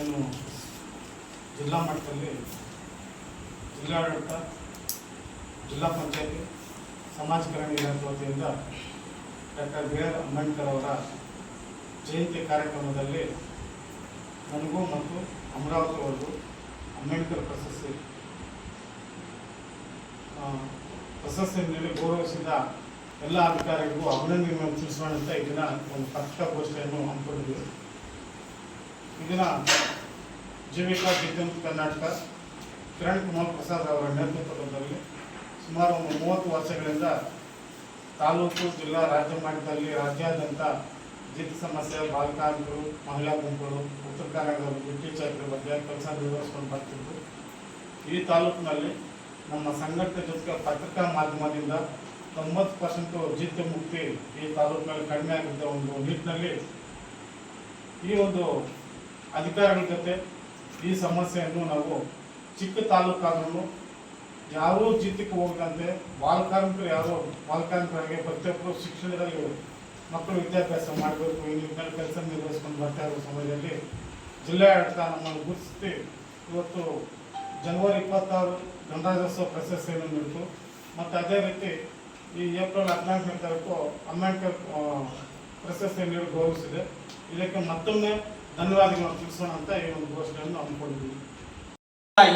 ಏನು ಜಿಲ್ಲಾ ಮಟ್ಟದಲ್ಲಿ ಜಿಲ್ಲಾಡಳಿತ, ಜಿಲ್ಲಾ ಪಂಚಾಯತಿ, ಸಮಾಜ ಕಲ್ಯಾಣ ಇಲಾಖೆ ವತಿಯಿಂದ ಡಾಕ್ಟರ್ ಬಿ ಆರ್ ಅಂಬೇಡ್ಕರ್ ಅವರ ಜಯಂತಿ ಕಾರ್ಯಕ್ರಮದಲ್ಲಿ ನನಗೂ ಮತ್ತು ಅಮರಾವತಿ ಅವರಿಗೂ ಅಂಬೇಡ್ಕರ್ ಪ್ರಶಸ್ತಿ ಪ್ರಶಸ್ತಿ ಗೌರವಿಸಿದ ಎಲ್ಲ ಅಧಿಕಾರಿಗಳಿಗೂ ಅಭಿನಂದನೆಗಳನ್ನು ತಿಳಿಸೋಣ ಅಂತ ಇದನ್ನ ಒಂದು ಪತ್ರಿಕಾಗೋಷ್ಠಿಯನ್ನು ಹಮ್ಮಿಕೊಂಡಿದ್ದೀವಿ. ಇದನ್ನ ಜೀವಿಕಾ ವಿದ್ಯುತ್ ಕರ್ನಾಟಕ ಕಿರಣ್ ಕುಮಾರ್ ಪ್ರಸಾದ್ ಅವರ ನೇತೃತ್ವದಲ್ಲಿ ಸುಮಾರು ಒಂದು ಮೂವತ್ತು ವರ್ಷಗಳಿಂದ ತಾಲೂಕು, ಜಿಲ್ಲಾ, ರಾಜ್ಯ ಮಟ್ಟದಲ್ಲಿ ರಾಜ್ಯಾದ್ಯಂತ ಜಿತ್ ಸಮಸ್ಯೆ, ಬಾಲಕಾರ್ಮಿಕರು, ಮಹಿಳಾ ಗುಂಪುಗಳು, ಉತ್ತರ ಬಿಟ್ಟಿ ಚಾಕರಿ ಬಗ್ಗೆ ಕೆಲಸ ನಿರ್ವಹಿಸ್ಕೊಂಡು ಬರ್ತಿದ್ರು. ಈ ತಾಲೂಕಿನಲ್ಲಿ ನಮ್ಮ ಸಂಘಟನೆ ಜೊತೆಗೆ ಪತ್ರಿಕಾ ಮಾಧ್ಯಮದಿಂದ ತೊಂಬತ್ತು ಪರ್ಸೆಂಟು ಜಿತ್ ಮುಕ್ತಿ ಈ ತಾಲೂಕಿನಲ್ಲಿ ಕಡಿಮೆ ಆಗಿದ್ದ ಒಂದು ನಿಟ್ಟಿನಲ್ಲಿ ಈ ಒಂದು ಅಧಿಕಾರಿಗಳ ಜೊತೆ ಈ ಸಮಸ್ಯೆಯನ್ನು ನಾವು ಚಿಕ್ಕ ತಾಲೂಕಾದ್ರೂ ಯಾರೂ ಜಿತ್ತಕ್ಕೆ ಹೋಗದಂತೆ ಬಾಲಕಾರ್ಮಿಕರು ಯಾರು ಬಾಲಕಾರ್ಮಿಕರಿಗೆ ಪ್ರತಿಯೊಬ್ಬರು ಶಿಕ್ಷಣದಲ್ಲಿ ಮಕ್ಕಳು ವಿದ್ಯಾಭ್ಯಾಸ ಮಾಡಬೇಕು ಈ ನಿಟ್ಟಿನಲ್ಲಿ ಕೆಲಸ ನಿರ್ವಹಿಸ್ಕೊಂಡು ಬರ್ತಾ ಇರೋ ಸಮಯದಲ್ಲಿ ಜಿಲ್ಲಾಡಳಿತ ನಮ್ಮನ್ನು ಗುರುತಿಸಿ ಇವತ್ತು ಜನವರಿ ಇಪ್ಪತ್ತಾರು ಗಣರಾಜ್ಯೋತ್ಸವ ಪ್ರಶಸ್ತಿಯನ್ನು ನೀಡಿತು. ಮತ್ತು ಅದೇ ರೀತಿ ಈ ಏಪ್ರಿಲ್ ಹದಿನಾಲ್ಕನೇ ತಾರೀಕು ಅಂಬೇಡ್ಕರ್ ಪ್ರಶಸ್ತಿಯನ್ನು ಪ್ರಶಸ್ತಿ ನೀಡಿ ಗೌರವಿಸಿದೆ. ಇದಕ್ಕೆ ಮತ್ತೊಮ್ಮೆ ಅಂತ ಈ ಘೋಷಣೆಯನ್ನು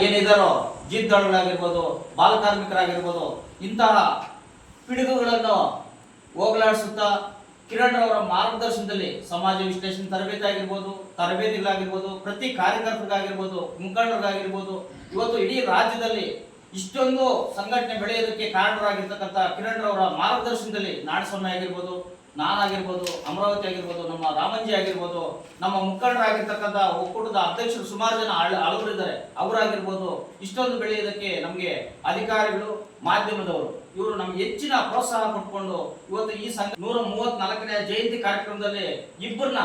ಏನಿದಾರೋ ಬಾಲಕಾರ್ಮಿಕರಾಗಿರ್ಬೋದು, ಇಂತಹ ಪಿಡುಗುಗಳನ್ನು ಹೋಗಲಾಡಿಸುತ್ತಾ ಕಿರಣ್ ಅವರ ಮಾರ್ಗದರ್ಶನದಲ್ಲಿ ಸಮಾಜ ವಿಶ್ಲೇಷಣೆ ತರಬೇತಿ ಆಗಿರ್ಬೋದು ತರಬೇತಿಗಳಾಗಿರ್ಬೋದು, ಪ್ರತಿ ಕಾರ್ಯಕರ್ತರಿಗಾಗಿರ್ಬೋದು, ಮುಖಂಡರಿಗಾಗಿರ್ಬೋದು, ಇವತ್ತು ಇಡೀ ರಾಜ್ಯದಲ್ಲಿ ಇಷ್ಟೊಂದು ಸಂಘಟನೆ ಬೆಳೆಯೋದಕ್ಕೆ ಕಾರಣರಾಗಿರ್ತಕ್ಕಂಥ ಕಿರಣ್ ಅವರ ಮಾರ್ಗದರ್ಶನದಲ್ಲಿ ನಾಡಸ್ವಾಮಿ ಆಗಿರ್ಬೋದು ನಾನಾಗಿರ್ಬೋದು, ಅಮರಾವತಿ ಆಗಿರ್ಬೋದು, ನಮ್ಮ ರಾಮಂಜಿ ಆಗಿರ್ಬೋದು, ನಮ್ಮ ಮುಖಂಡರಾಗಿರ್ತಕ್ಕಂಥ ಒಕ್ಕೂಟದ ಅಧ್ಯಕ್ಷರು ಸುಮಾರು ಜನ ಹಳಬರಿದ್ದಾರೆ ಅವರಾಗಿರ್ಬೋದು, ಇಷ್ಟೊಂದು ಬೆಳೆಯೋದಕ್ಕೆ ನಮಗೆ ಅಧಿಕಾರಿಗಳು, ಮಾಧ್ಯಮದವರು, ಇವರು ನಮ್ಗೆ ಹೆಚ್ಚಿನ ಪ್ರೋತ್ಸಾಹ ಕೊಟ್ಕೊಂಡು ಇವತ್ತು ಈ ಸಂಘ ನೂರ ಮೂವತ್ನಾಲ್ಕನೇ ಜಯಂತಿ ಕಾರ್ಯಕ್ರಮದಲ್ಲಿ ಇಬ್ಬರನ್ನ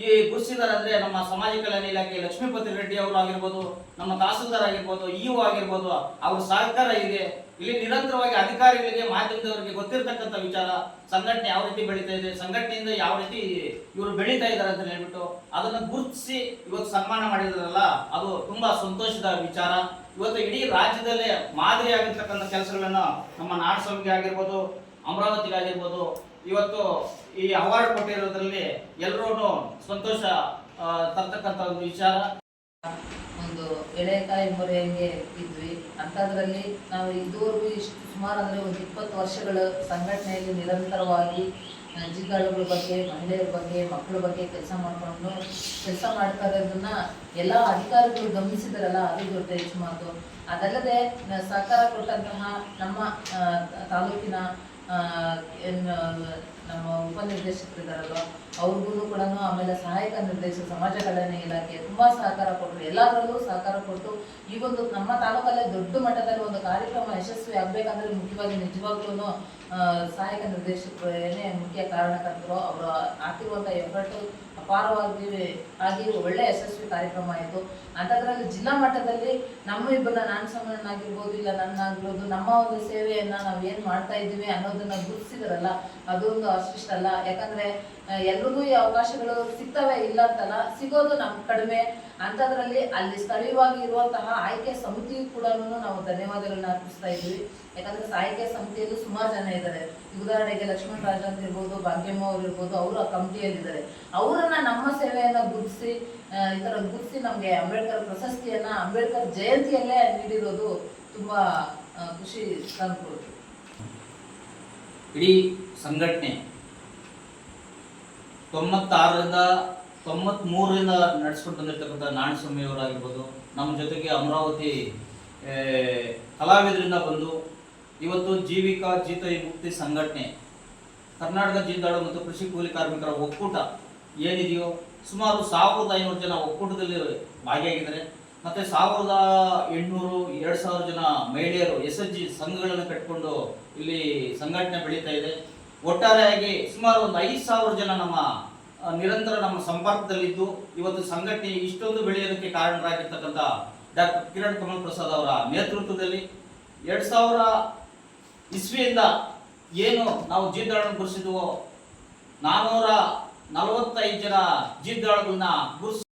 ಈ ಗುರುಸಿದ್ದಾರೆ ಅಂದ್ರೆ ನಮ್ಮ ಸಮಾಜ ಕಲ್ಯಾಣ ಇಲಾಖೆ ಲಕ್ಷ್ಮೀಪತಿ ರೆಡ್ಡಿ ಅವರು ಆಗಿರ್ಬೋದು, ನಮ್ಮ ತಹಸೀಲ್ದಾರ್ ಆಗಿರ್ಬೋದು ಇಒ ಆಗಿರ್ಬೋದು, ಅವ್ರ ಸಹಕಾರ ಇದೆ. ಇಲ್ಲಿ ನಿರಂತರವಾಗಿ ಅಧಿಕಾರಿಗಳಿಗೆ, ಮಾಧ್ಯಮದವರಿಗೆ ಗೊತ್ತಿರತಕ್ಕಂಥ ವಿಚಾರ ಸಂಘಟನೆ ಯಾವ ರೀತಿ ಬೆಳೀತಾ ಇದೆ, ಸಂಘಟನೆಯಿಂದ ಯಾವ ರೀತಿ ಇವರು ಬೆಳೀತಾ ಇದ್ದಾರೆ ಅಂತ ಹೇಳ್ಬಿಟ್ಟು ಅದನ್ನು ಗುರುತಿಸಿ ಇವತ್ತು ಸನ್ಮಾನ ಮಾಡಿದ್ರಲ್ಲ, ಅದು ತುಂಬಾ ಸಂತೋಷದ ವಿಚಾರ. ಇವತ್ತು ಇಡೀ ರಾಜ್ಯದಲ್ಲೇ ಮಾದರಿ ಆಗಿರ್ತಕ್ಕಂಥ ಕೆಲಸಗಳನ್ನ ನಮ್ಮ ನಾಡಸ್ವಾಮಿಗೆ ಆಗಿರ್ಬೋದು ಅಮರಾವತಿಗೆ ಆಗಿರ್ಬೋದು ಇವತ್ತು ಈ ಅವಾರ್ಡ್ ಕೊಟ್ಟಿರೋದ್ರಲ್ಲಿ ಎಲ್ಲರೂ ಸಂತೋಷ ತರ್ತಕ್ಕಂತ ಒಂದು ವಿಚಾರ. ಒಂದು ಎಳೆಕಾಯಿ ಮೊರೆಯಂಗೆ ಇದ್ವಿ. ಅಂಥದ್ರಲ್ಲಿ ನಾವು ಇದುವರೆಗೂ ಇಷ್ಟು ಸುಮಾರು ಅಂದ್ರೆ ಒಂದು ಇಪ್ಪತ್ತು ವರ್ಷಗಳ ಸಂಘಟನೆಯಲ್ಲಿ ನಿರಂತರವಾಗಿ ಜಿಗಾಳುಗಳ ಬಗ್ಗೆ, ಮಹಿಳೆಯರ ಬಗ್ಗೆ, ಮಕ್ಕಳ ಬಗ್ಗೆ ಕೆಲಸ ಮಾಡಿಕೊಂಡು ಕೆಲಸ ಮಾಡ್ತಾ ಇರೋದನ್ನ ಎಲ್ಲ ಅಧಿಕಾರಿಗಳು ಗಮನಿಸಿದಾರಲ್ಲ, ಅದು ದೊಡ್ಡ ಹೆಚ್ಚು ಮಾತು. ಅದಲ್ಲದೆ ಸರ್ಕಾರ ಕೊಟ್ಟಂತಹ ನಮ್ಮ ತಾಲೂಕಿನ ನಮ್ಮ ಉಪನಿರ್ದೇಶಕರಿದ್ದಾರಲ್ವ ಅವ್ರಿಗೂ ಕೂಡ ಆಮೇಲೆ ಸಹಾಯಕ ನಿರ್ದೇಶಕ ಸಮಾಜ ಕಲ್ಯಾಣ ಇಲಾಖೆ ತುಂಬಾ ಸಹಕಾರ ಕೊಟ್ಟರು ಎಲ್ಲದರಲ್ಲೂ ಸಹಕಾರ ಕೊಟ್ಟು ಈ ಒಂದು ನಮ್ಮ ತಾಲೂಕಲ್ಲೇ ದೊಡ್ಡ ಮಟ್ಟದಲ್ಲಿ ಒಂದು ಕಾರ್ಯಕ್ರಮ ಯಶಸ್ವಿ ಆಗ್ಬೇಕಂದ್ರೆ ಮುಖ್ಯವಾಗಿ ನಿಜವಾಗ್ಲೂ ಸಹಾಯಕ ನಿರ್ದೇಶಕರು ಮುಖ್ಯ ಕಾರಣಕರ್ತರು. ಅವರು ಹಾಕಿರುವಂಥ ಎಫರ್ಟು ಅಪಾರವಾಗಿ ಆಗಿ ಒಳ್ಳೆ ಯಶಸ್ವಿ ಕಾರ್ಯಕ್ರಮ ಆಯಿತು. ಅಂಥದ್ರಲ್ಲಿ ಜಿಲ್ಲಾ ಮಟ್ಟದಲ್ಲಿ ನಮ್ಮ ಇಬ್ಬರನ್ನ ನಾನು ಸಮನಾಗಿರ್ಬೋದು ಇಲ್ಲ ನನ್ನಾಗಿರ್ಬೋದು ನಮ್ಮ ಒಂದು ಸೇವೆಯನ್ನ ನಾವು ಏನು ಮಾಡ್ತಾ ಇದ್ದೀವಿ ಅನ್ನೋದನ್ನ ಗುರುತಿಸಿದ್ರಲ್ಲ ಅದೊಂದು ಅಷ್ಟಿಷ್ಟಲ್ಲ ಯಾಕಂದ್ರೆ ಆ, ಎಲ್ರಿಗೂ ಈ ಅವಕಾಶಗಳು ಸಿಗ್ತವೆ, ಇಲ್ಲ ಅಂತಲ್ಲ, ಸಿಗೋದು ನಮ್ ಕಡಿಮೆ. ಅಂಥದ್ರಲ್ಲಿ ಅಲ್ಲಿ ಸ್ಥಳೀಯವಾಗಿ ಇರುವಂತಹ ಆಯ್ಕೆ ಸಮಿತಿ ಕೂಡ ನಾವು ಧನ್ಯವಾದಗಳನ್ನ ಅರ್ಪಿಸ್ತಾ ಇದ್ವಿ ಯಾಕಂದ್ರೆ ಆಯ್ಕೆ ಸಮಿತಿಯಲ್ಲೂ ಸುಮಾರು ಜನ ಇದ್ದಾರೆ. ಉದಾಹರಣೆಗೆ ಲಕ್ಷ್ಮಣ್ ರಾಜ ಅಂತ ಇರ್ಬೋದು ಭಾಗ್ಯಮ್ಮ ಅವ್ರು ಇರ್ಬೋದು, ಅವರು ಆ ಕಮಿಟಿಯಲ್ಲಿದ್ದಾರೆ. ಅವರನ್ನ ನಮ್ಮ ಸೇವೆಯನ್ನ ಗುರುತಿಸಿ ಈ ತರ ಗುರುತಿಸಿ ನಮ್ಗೆ ಅಂಬೇಡ್ಕರ್ ಪ್ರಶಸ್ತಿಯನ್ನ, ಅಂಬೇಡ್ಕರ್ ಜಯಂತಿಯಲ್ಲೇ ನೀಡಿರೋದು ತುಂಬಾ ಖುಷಿ ತಂದ್ಕೊಡ್ತು ಇಡೀ ಸಂಘಟನೆ ತೊಂಬತ್ತಾರರಿಂದ ತೊಂಬತ್ ಮೂರರಿಂದ ನಡೆಸ್ಕೊಂಡು ಬಂದಿರತಕ್ಕಂಥ ನಾಣಸ್ವಾಮಿ ಅವರಾಗಿರ್ಬೋದು ನಮ್ಮ ಜೊತೆಗೆ ಅಮರಾವತಿ ಕಲಾವಿದರಿಂದ ಬಂದು ಇವತ್ತು ಜೀವಿಕಾ ಜೀತ ವಿಮುಕ್ತಿ ಸಂಘಟನೆ, ಕರ್ನಾಟಕ ಜೀತಾಳು ಮತ್ತು ಕೃಷಿ ಕೂಲಿ ಕಾರ್ಮಿಕರ ಒಕ್ಕೂಟ ಏನಿದೆಯೋ ಸುಮಾರು ಸಾವಿರದ ಐನೂರು ಜನ ಒಕ್ಕೂಟದಲ್ಲಿ ಭಾಗಿಯಾಗಿದ್ದಾರೆ. ಮತ್ತೆ ಸಾವಿರದ ಎಂಟುನೂರು, ಎರಡು ಸಾವಿರ ಜನ ಮಹಿಳೆಯರು ಎಸ್ ಎಸ್ ಜಿ ಸಂಘಗಳನ್ನು ಕಟ್ಕೊಂಡು ಇಲ್ಲಿ ಸಂಘಟನೆ ಬೆಳೀತಾ ಇದೆ. ಒಟ್ಟಾರೆಯಾಗಿ ಸುಮಾರು ಒಂದು ಐದು ಸಾವಿರ ಜನ ನಮ್ಮ ನಿರಂತರ ನಮ್ಮ ಸಂಪರ್ಕದಲ್ಲಿದ್ದು, ಇವತ್ತು ಸಂಘಟನೆ ಇಷ್ಟೊಂದು ಬೆಳೆಯೋದಕ್ಕೆ ಕಾರಣರಾಗಿರ್ತಕ್ಕಂಥ ಡಾಕ್ಟರ್ ಕಿರಣ್ ಕಮಲ್ ಪ್ರಸಾದ್ ಅವರ ನೇತೃತ್ವದಲ್ಲಿ ಎರಡು ಸಾವಿರ ಇಸ್ವಿಯಿಂದ ಏನು ನಾವು ಜೀದ್ದಾಳನ್ನು ಗುರುಸಿದ್ವೋ ನಾನ್ನೂರ ನಲವತ್ತೈದು ಜನ ಜೀದ್ದಾಳುಗಳನ್ನ ಗುರುಸ್